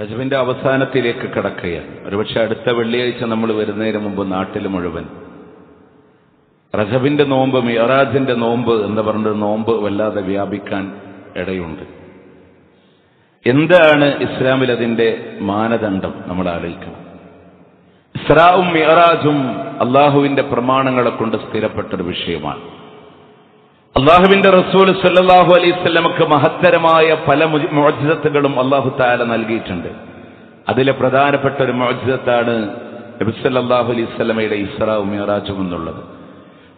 റജബിന്റെ അവസാനത്തിലേക്ക് കടക്കുകയാണ് ഒരുപക്ഷെ അടുത്ത വെള്ളിയാഴ്ച നമ്മൾ വരുന്നതിന് മുമ്പ് നാട്ടിൽ മുഴുവൻ. റജബിന്റെ നോമ്പ് മിയറാജിന്റെ നോമ്പ് എന്ന് പറഞ്ഞൊരു നോമ്പ് വല്ലാതെ വ്യാപിക്കാൻ ഇടയുണ്ട്. എന്താണ് ഇസ്ലാമിൽ അതിന്റെ മാനദണ്ഡം നമ്മൾ ആലോചിക്കണം. ഇസ്രാവും മിയറാജും അള്ളാഹുവിന്റെ പ്രമാണങ്ങളെ കൊണ്ട് സ്ഥിരപ്പെട്ടൊരു വിഷയമാണ്. അള്ളാഹുവിന്റെ റസൂൽ സല്ലാഹു അലൈസ്മക്ക് മഹത്തരമായ പല മോചിതത്തുകളും അള്ളാഹു താല നൽകിയിട്ടുണ്ട്. അതിലെ പ്രധാനപ്പെട്ട ഒരു മോചിതത്താണ് നബിസല്ലാഹു അലൈസ്മയുടെ ഇസ്രാവും മിറാജും എന്നുള്ളത്.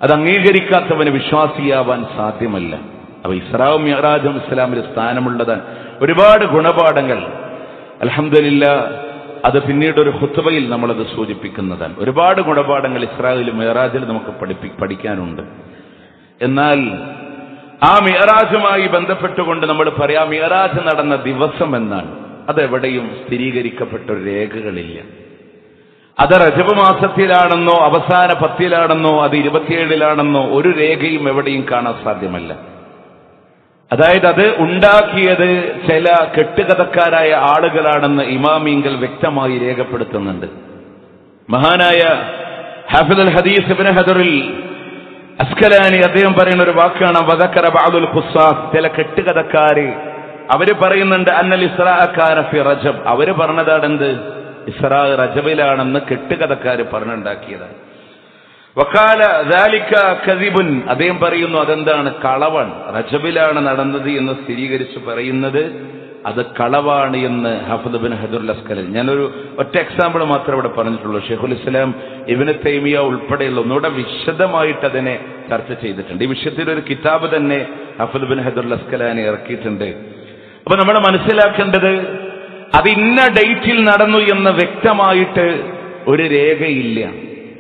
അത് അംഗീകരിക്കാത്തവന് വിശ്വാസിയാവാൻ സാധ്യമല്ല. അപ്പൊ ഇസ്രാവും മിറാജും ഇസ്ലാമിൽ സ്ഥാനമുള്ളത് ഒരുപാട് ഗുണപാഠങ്ങൾ. അലഹമില്ല അത് പിന്നീട് ഒരു ഹുത്തുബയിൽ നമ്മളത് സൂചിപ്പിക്കുന്നതാണ്. ഒരുപാട് ഗുണപാഠങ്ങൾ ഇസ്രായേലും മിയറാജിൽ നമുക്ക് പഠിപ്പി പഠിക്കാനുണ്ട്. എന്നാൽ ആ മിയറാജുമായി ബന്ധപ്പെട്ടുകൊണ്ട് നമ്മൾ പറയാം മിയറാജ് നടന്ന ദിവസം എന്നാണ്. അതെവിടെയും സ്ഥിരീകരിക്കപ്പെട്ട രേഖകളില്ല. അത് റജബ് മാസത്തിലാണെന്നോ അവസാന പത്തിലാണെന്നോ അത് ഇരുപത്തിയേഴിലാണെന്നോ ഒരു രേഖയും എവിടെയും കാണാൻ സാധ്യമല്ല. അതായത് അത് ഉണ്ടാക്കിയത് ചില കെട്ടുകഥക്കാരായ ആളുകളാണെന്ന് ഇമാമിങ്കൽ വ്യക്തമായി രേഖപ്പെടുത്തുന്നുണ്ട്. മഹാനായ ഹാഫിദ് അൽ ഹദീസ് ഇബ്നു ഹദറിൽ അസ്കലാനി അദ്ദേഹം പറയുന്ന ഒരു വാക്കാണ് വധക്കര ബാദുൽ ഖുസ്സാസ് ചില കെട്ടുകഥക്കാര് അവർ പറയുന്നുണ്ട് അന്നൽ ഇസ്രാഅക്കാന ഫി റജബ്. അവർ പറഞ്ഞതാണ് എന്ത് ഇസ്രാ റജബിലാണെന്ന് കെട്ടുകഥക്കാര് പറഞ്ഞുണ്ടാക്കിയതാണ്. വക്കാല ദാലിക്ക കദിബുൻ അദ്ദേഹം പറയുന്നു അതെന്താണ്? കളവൺ. റജബിലാണ് നടന്നത് എന്ന് സ്ഥിരീകരിച്ച് പറയുന്നത്. അത് കളവാണ് എന്ന് ഹഫദ് ബിൻ ഹദുൽ അസ്കലിൽ ഞാനൊരു ഒറ്റ എക്സാമ്പിൾ മാത്രമേ ഇവിടെ പറഞ്ഞിട്ടുള്ളൂ. ഷെയ്ഖുൽ ഇസ്ലാം ഇബിന് തൈമിയ ഉൾപ്പെടെയുള്ള ഒന്നുകൂടെ വിശദമായിട്ട് അതിനെ ചർച്ച ചെയ്തിട്ടുണ്ട്. ഈ വിഷയത്തിൽ ഒരു കിതാബ് തന്നെ ഹഫദ് ബിൻ ഹദുൽ അസ്കലാനി ഇറക്കിയിട്ടുണ്ട്. അപ്പൊ നമ്മൾ മനസ്സിലാക്കേണ്ടത് അത് ഇന്ന ഡേറ്റിൽ നടന്നു എന്ന് വ്യക്തമായിട്ട് ഒരു രേഖയില്ല.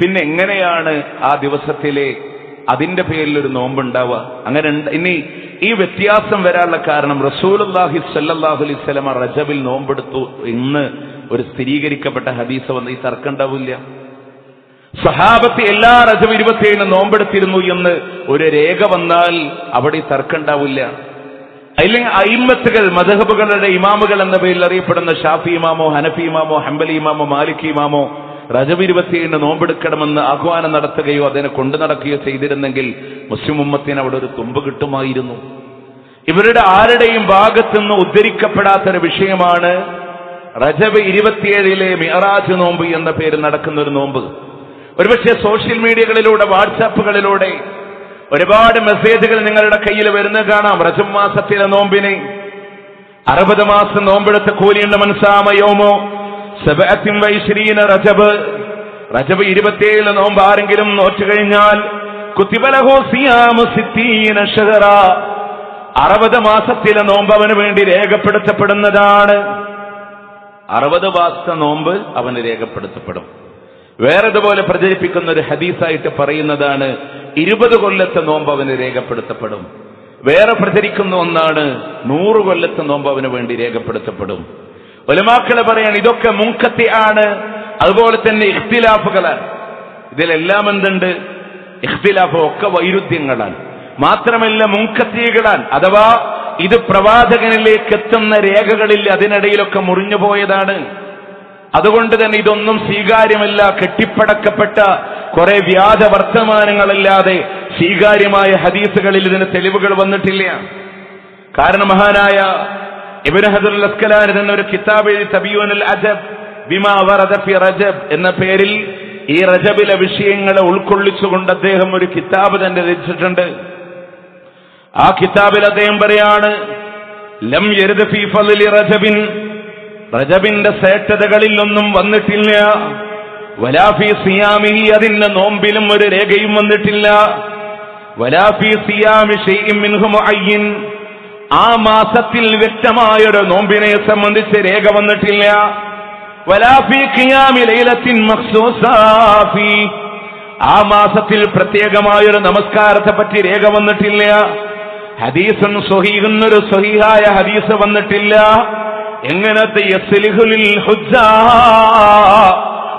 പിന്നെ എങ്ങനെയാണ് ആ ദിവസത്തിലെ അതിന്റെ പേരിൽ ഒരു നോമ്പുണ്ടാവുക. അങ്ങനെ ഇനി ഈ വ്യത്യാസം വരാനുള്ള കാരണം റസൂലി സല്ലാഹു അലൈഹി സ്വലമ റജബിൽ നോമ്പെടുത്തു ഇന്ന് ഒരു സ്ഥിരീകരിക്കപ്പെട്ട ഹദീസ് വന്ന് ഈ തർക്കം ഉണ്ടാവില്ല. സഹാബത്ത് എല്ലാ റജബ് ഇരുപത്തിയേഴിന് നോമ്പെടുത്തിരുന്നു എന്ന് ഒരു രേഖ വന്നാൽ അവിടെ തർക്കം ഉണ്ടാവില്ല. അല്ലെങ്കിൽ അയിമത്തുകൾ മദഹബുകളുടെ ഇമാമുകൾ എന്ന പേരിൽ അറിയപ്പെടുന്ന ഷാഫി ഇമാമോ ഹനഫി ഇമാമോ ഹംബലി ഇമാമോ മാലിക് ഇമാമോ റജബ് ഇരുപത്തിയേഴിന് നോമ്പെടുക്കണമെന്ന് ആഹ്വാനം നടത്തുകയോ അതിനെ കൊണ്ടു നടക്കുകയോ ചെയ്തിരുന്നെങ്കിൽ മുസ്ലിം ഉമ്മത്തിന് അവിടെ ഒരു തുമ്പ് കിട്ടുമായിരുന്നു. ഇവരുടെ ആരുടെയും ഭാഗത്തുനിന്ന് ഉദ്ധരിക്കപ്പെടാത്തൊരു വിഷയമാണ് റജബ് ഇരുപത്തിയേഴിലെ മിയറാജ് നോമ്പ് എന്ന പേര് നടക്കുന്ന ഒരു നോമ്പ്. ഒരുപക്ഷെ സോഷ്യൽ മീഡിയകളിലൂടെ വാട്സാപ്പുകളിലൂടെ ഒരുപാട് മെസ്സേജുകൾ നിങ്ങളുടെ കയ്യിൽ വരുന്നത് കാണാം. റജബ് മാസത്തിലെ നോമ്പിനെ അറുപത് മാസം നോമ്പെടുത്ത കൂലിയുണ്ട് മനസ്സാമയോമോ വൈശ്രീന റജബ്. റജബ് ഇരുപത്തിയേഴ് നോമ്പ് ആരെങ്കിലും നോറ്റു കഴിഞ്ഞാൽ കുത്തിബലഹോ സിയാമു സിത്തീന ഷഹറ. അറുപത് മാസത്തിലെ നോമ്പ് അവന് വേണ്ടി രേഖപ്പെടുത്തപ്പെടുന്നതാണ്. അറുപത് മാസത്തെ നോമ്പ് അവന് രേഖപ്പെടുത്തപ്പെടും. വേറെതുപോലെ പ്രചരിപ്പിക്കുന്ന ഒരു ഹദീസായിട്ട് പറയുന്നതാണ് ഇരുപത് കൊല്ലത്തെ നോമ്പ് അവന് രേഖപ്പെടുത്തപ്പെടും. വേറെ പ്രചരിക്കുന്ന ഒന്നാണ് നൂറ് കൊല്ലത്തെ നോമ്പ് അവന് വേണ്ടി രേഖപ്പെടുത്തപ്പെടും. ഒലമാക്കളെ പറയാണ് ഇതൊക്കെ മുൻകത്തി ആണ്. അതുപോലെ തന്നെ ഇഖ്തിലാഫുകളാണ് ഇതിലെല്ലാം എന്തുണ്ട്? ഇഖ്തിലാഫ് ഒക്കെ വൈരുദ്ധ്യങ്ങളാണ്. മാത്രമല്ല മുൻകത്തികളാണ്. അഥവാ ഇത് പ്രവാചകനിലേക്ക് എത്തുന്ന രേഖകളിൽ അതിനിടയിലൊക്കെ മുറിഞ്ഞു പോയതാണ്. അതുകൊണ്ട് തന്നെ ഇതൊന്നും സ്വീകാര്യമല്ല. കെട്ടിപ്പടക്കപ്പെട്ട കുറെ വ്യാജ വർത്തമാനങ്ങളല്ലാതെ സ്വീകാര്യമായ ഹദീസുകളിൽ ഇതിന് തെളിവുകൾ വന്നിട്ടില്ല. കാരണം മഹാനായ ഇബ്നു ഹദുൽ അസ്കലാൻ എന്നൊരു കിതാബ് എഴുതി അജബ് ബിമാ വറദ ഫി റജബ് എന്ന പേരിൽ ഈ റജബിലെ വിഷയങ്ങളെ ഉൾക്കൊള്ളിച്ചുകൊണ്ട് അദ്ദേഹം ഒരു കിതാബ് തന്നെ രചിച്ചിട്ടുണ്ട്. ആ കിതാബിൽ അദ്ദേഹം പറയാണ് ലം എരുത് ഫി ഫളി റജബിൻ റജബിന്റെ ശ്രേഷ്ഠതകളിൽ ഒന്നും വന്നിട്ടില്ല വലാഫി സിയാമിഹി അതിന്റെ നോമ്പിലും ഒരു രേഖയും വന്നിട്ടില്ല വലാഫി സിയാമി ഷെയ്യും മിൻഹു മുഅയ്യിൻ ആ മാസത്തിൽ വ്യക്തമായൊരു നോമ്പിനെ സംബന്ധിച്ച് രേഖ വന്നിട്ടില്ല. ആ മാസത്തിൽ പ്രത്യേകമായൊരു നമസ്കാരത്തെ പറ്റി രേഖ വന്നിട്ടില്ല. ഹദീസൻ സ്വഹീഹെന്നൊരു സ്വഹീഹായ ഹദീസ് വന്നിട്ടില്ല. എങ്ങനത്തെ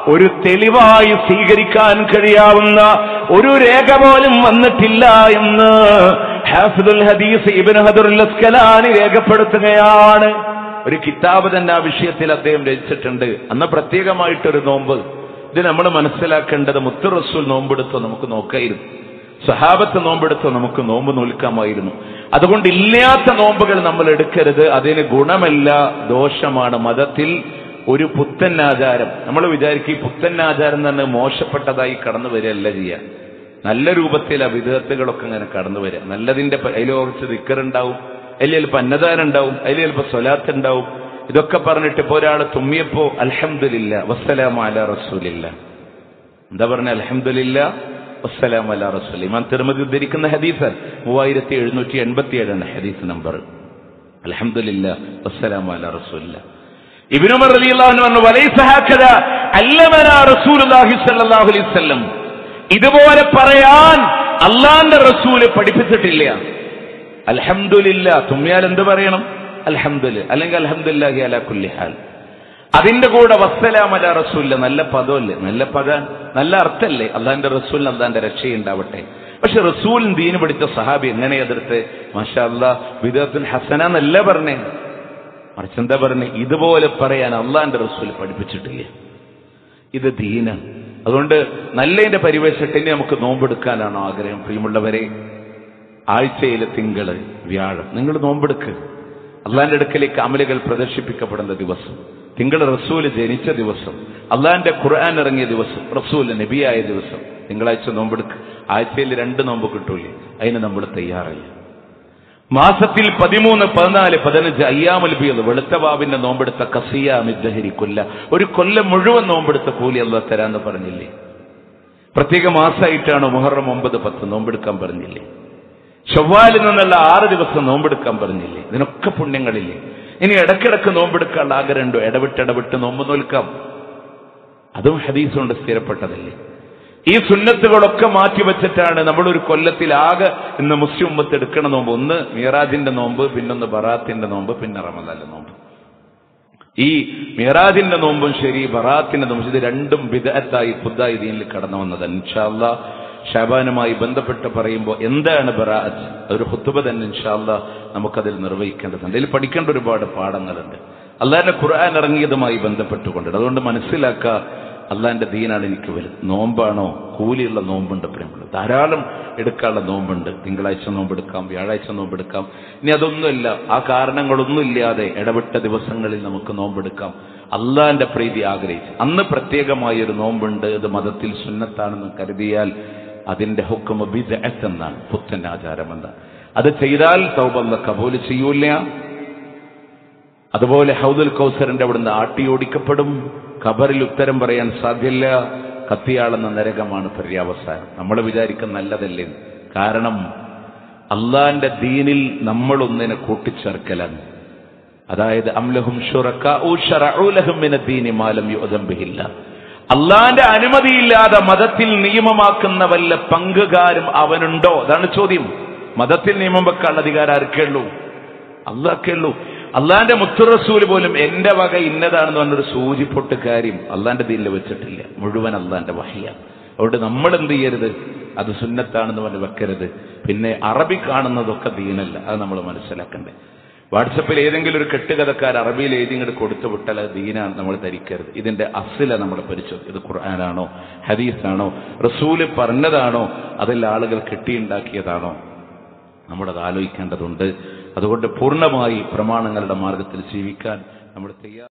ഒരു തെളിവായി സ്വീകരിക്കാൻ കഴിയാവുന്ന ഒരു രേഖ പോലും വന്നിട്ടില്ല എന്ന് ഹാഫിദുൽ ഹദീസ് ഇബിൻ ഹദുൽ അസ്കലാനി രേഖപ്പെടുത്തുകയാണ്. ഒരു കിതാബ് തന്നെ ആ വിഷയത്തിൽ അദ്ദേഹം രചിച്ചിട്ടുണ്ട്. അന്ന് പ്രത്യേകമായിട്ടൊരു നോമ്പ്. ഇത് നമ്മൾ മനസ്സിലാക്കേണ്ടത് മുത്തു റസൂൽ നോമ്പെടുത്തോ നമുക്ക് നോക്കായിരുന്നു. സഹാബത്ത് നോമ്പെടുത്തോ നമുക്ക് നോമ്പ് നോൽക്കാമായിരുന്നു. അതുകൊണ്ട് ഇല്ലാത്ത നോമ്പുകൾ നമ്മൾ എടുക്കരുത്. അതിന് ഗുണമല്ല ദോഷമാണ്. മതത്തിൽ ഒരു പുത്തൻ ആചാരം. നമ്മൾ വിചാരിക്കും ഈ പുത്തൻ ആചാരം തന്നെ മോശപ്പെട്ടതായി കടന്നു വരികയല്ല ചെയ്യുക നല്ല രൂപത്തിൽ അവിധത്തുകളൊക്കെ അങ്ങനെ കടന്നു വരിക. നല്ലതിന്റെ അതിൽ കുറച്ച് ദിക്കറുണ്ടാവും. അതിൽ ചിലപ്പോൾ അന്നദാനം ഉണ്ടാവും അതിൽ ചിലപ്പോൾ സ്വലാത്ത് ഉണ്ടാവും ഇതൊക്കെ പറഞ്ഞിട്ട് ഇപ്പോൾ ഒരാൾ തുമ്മിയപ്പോ അൽഹംദുലില്ല വസ്സലാം അല റസൂലില്ല. എന്താ പറഞ്ഞ? അൽഹംദുലില്ല വസ്സലാം അല റസൂൽ ഇമാൻ തിരുമതി ഉദ്ധരിക്കുന്ന ഹദീസ്. മൂവായിരത്തി എഴുന്നൂറ്റി എൺപത്തി ഏഴാണ് ഹദീസ് നമ്പർ. അൽഹംദുലില്ല വസ്സലാം അല റസൂല്ല ഇബിനുമർ അലി അള്ളാഹു പറഞ്ഞു വലൈ ഹക്കദ അല്ലമല റസൂലുള്ളാഹി സ്വല്ലല്ലാഹു അലൈഹി വസല്ലം. ഇതുപോലെ പറയാൻ അള്ളാന്റെ റസൂൽ പഠിപ്പിച്ചിട്ടില്ല. അൽഹംദുലില്ല തുമ്മിയാൽ എന്ത് പറയണം? അൽഹംദുൽ അല്ലെങ്കിൽ അൽഹംദുലില്ലാഹി അല കുല്ലിഹാൽ അതിന്റെ കൂടെ വസ്സലാം അല റസൂല്ല നല്ല പദമല്ലേ? നല്ല പദ നല്ല അർത്ഥല്ലേ? അള്ളാന്റെ റസൂലിന് അള്ളാന്റെ രക്ഷയുണ്ടാവട്ടെ. പക്ഷെ റസൂലിൻ ദീന് പഠിച്ച സഹാബി എങ്ങനെ എതിർത്ത്? മാഷാ അല്ലാ വിദത്തുൽ ഹസന എന്നല്ല പറഞ്ഞേ. മറിച്ച് എന്താ പറഞ്ഞേ? ഇതുപോലെ പറയാൻ അള്ളാന്റെ റസൂൽ പഠിപ്പിച്ചിട്ടില്ല. ഇത് ദീനാണ്. അതുകൊണ്ട് നല്ലതിന്റെ പരിവേഷത്തിന് നമുക്ക് നോമ്പെടുക്കാനാണ് ആഗ്രഹം പ്രിയമുള്ളവരെ. ആഴ്ചയിലെ തിങ്കൾ വ്യാഴം. നിങ്ങൾ നോമ്പെടുക്ക്. അള്ളാന്റെ അടുക്കലേക്ക് അമലുകൾ പ്രദർശിപ്പിക്കപ്പെടുന്ന ദിവസം. തിങ്കൾ റസൂൽ ജനിച്ച ദിവസം. അള്ളാന്റെ ഖുർആൻ ഇറങ്ങിയ ദിവസം. റസൂൽ നബിയായ ദിവസം. തിങ്കളാഴ്ച നോമ്പെടുക്ക്. ആഴ്ചയിൽ രണ്ട് നോമ്പ് കിട്ടൂലേ? അതിന് നമ്മൾ തയ്യാറല്ല? മാസത്തിൽ പതിമൂന്ന് പതിനാല് പതിനഞ്ച് അയ്യാമൽ ബിയത് വെളുത്ത വാവിന്റെ നോമ്പെടുത്ത കസിയ മിദ്ദഹരി കൊല്ല. ഒരു കൊല്ലം മുഴുവൻ നോമ്പെടുത്ത കൂലി അല്ല തരാന്ന് പറഞ്ഞില്ലേ? പ്രത്യേക മാസമായിട്ടാണ് മുഹറം ഒമ്പത് പത്ത് നോമ്പെടുക്കാൻ പറഞ്ഞില്ലേ? ചൊവ്വാലിൽ നിന്നുള്ള ആറ് ദിവസം നോമ്പെടുക്കാൻ പറഞ്ഞില്ലേ? ഇതിനൊക്കെ പുണ്യങ്ങളില്ലേ? ഇനി ഇടക്കിടക്ക് നോമ്പെടുക്കാനുള്ള ആഗ്രഹമുണ്ടോ? ഇടവിട്ട് ഇടവിട്ട് നോമ്പ് നോൽക്കാം. അതും ഹദീസ് കൊണ്ട് സ്ഥിരപ്പെട്ടതല്ലേ? ഈ സുന്നത്തുകളൊക്കെ മാറ്റി വെച്ചിട്ടാണ് നമ്മളൊരു കൊല്ലത്തിൽ ആകെ ഇന്ന് മുസ്ലിം ഉമ്മത്ത് എടുക്കണ നോമ്പ്. ഒന്ന് മീറാജിന്റെ നോമ്പ് പിന്നൊന്ന് ബറാത്തിന്റെ നോമ്പ് പിന്നെ റമദാന്റെ നോമ്പ്. ഈ മിറാജിന്റെ നോമ്പും ശരി ബറാത്തിന്റെ നോമ്പും ഇത് രണ്ടും വിദഗ്ധായി പുതായി ദീനിൽ കടന്നു വന്നത് ഇൻഷാല്ല ഷാബാനുമായി ബന്ധപ്പെട്ട് പറയുമ്പോൾ എന്താണ് ബറാഅത്ത്? അതൊരു ഹുത്തുബ തന്നെ ഇൻഷാല്ല നമുക്കതിൽ നിർവഹിക്കേണ്ടതുണ്ട്. ഇതിൽ പഠിക്കേണ്ട ഒരുപാട് പാഠങ്ങളുണ്ട്. അള്ളാഹിന്റെ ഖുർആൻ ഇറങ്ങിയതുമായി ബന്ധപ്പെട്ടുകൊണ്ട്. അതുകൊണ്ട് മനസ്സിലാക്കുക അള്ളാഹിന്റെ ദീനാണ് എനിക്ക് വലുത്. നോമ്പാണോ? കൂലിയുള്ള നോമ്പുണ്ട് പ്രിയമുള്ള ധാരാളം എടുക്കാനുള്ള നോമ്പുണ്ട്. തിങ്കളാഴ്ച നോമ്പെടുക്കാം വ്യാഴാഴ്ച നോമ്പെടുക്കാം. ഇനി അതൊന്നുമില്ല. ആ കാരണങ്ങളൊന്നുമില്ലാതെ ഇടപെട്ട ദിവസങ്ങളിൽ നമുക്ക് നോമ്പെടുക്കാം. അള്ളാഹിന്റെ പ്രീതി ആഗ്രഹിച്ച്. അന്ന് പ്രത്യേകമായ ഒരു നോമ്പുണ്ട്. ഇത് മതത്തിൽ സുന്നത്താണെന്ന് കരുതിയാൽ അതിന്റെ ഹുക്കുമ ബിദഅത്ത് എന്നാണ്. പുത്തൻ ആചാരമെന്ന്. അത് ചെയ്താൽ തൗബല്ല കബൂൽ ചെയ്യൂല അതുപോലെ ഹൗദുൽ കൗസറിന്റെ അവിടുന്ന് ആട്ടിയോടിക്കപ്പെടും ഖബറിൽ ഉത്തരം പറയാൻ സാധ്യല്ല. കത്തിയാളുന്ന നരകമാണ് പര്യാവസാനം. നമ്മൾ വിചാരിക്കുന്ന നല്ലതല്ലേ? കാരണം അള്ളാന്റെ ദീനിൽ നമ്മളൊന്നിനെ കൂട്ടിച്ചേർക്കലാണ്. അതായത് അംലഹും അള്ളാന്റെ അനുമതിയില്ലാതെ മതത്തിൽ നിയമമാക്കുന്ന വല്ല പങ്കുകാരും അവനുണ്ടോ? അതാണ് ചോദ്യം. മതത്തിൽ നിയമം വെക്കാനുള്ള അധികാരം ആർക്കേള്ളൂ അള്ളാഹ്ക്കേള്ളൂ അള്ളാന്റെ മുത്തുറസൂൽ പോലും എന്റെ വക ഇന്നതാണെന്ന് പറഞ്ഞൊരു സൂചിപ്പൊട്ട് കാര്യം അള്ളാന്റെ ദീനിൽ വെച്ചിട്ടില്ല. മുഴുവൻ അള്ളാന്റെ വഹയാണ്. അതുകൊണ്ട് നമ്മൾ എന്ത് ചെയ്യരുത്? അത് സുന്നത്താണെന്ന് പറഞ്ഞ് വെക്കരുത്. പിന്നെ അറബി കാണുന്നതൊക്കെ ദീനല്ല. അത് നമ്മൾ മനസ്സിലാക്കണ്ടേ. വാട്സപ്പിൽ ഏതെങ്കിലും ഒരു കെട്ടുകഥക്കാർ അറബിയിൽ ഏതെങ്കിലും കൊടുത്തു വിട്ടാൽ അത് ദീനാണ് നമ്മൾ ധരിക്കരുത്. ഇതിന്റെ അസില നമ്മൾ പരിശോധി ഇത് ഖുർആനാണോ? ഹദീസാണോ? റസൂൽ പറഞ്ഞതാണോ? അതെല്ലാം ആളുകൾ കെട്ടിയുണ്ടാക്കിയതാണോ? നമ്മളത് ആലോചിക്കേണ്ടതുണ്ട്. അതുകൊണ്ട് പൂർണമായി പ്രമാണങ്ങളുടെ മാർഗത്തിൽ ജീവിക്കാൻ നമ്മൾ തയ്യാർ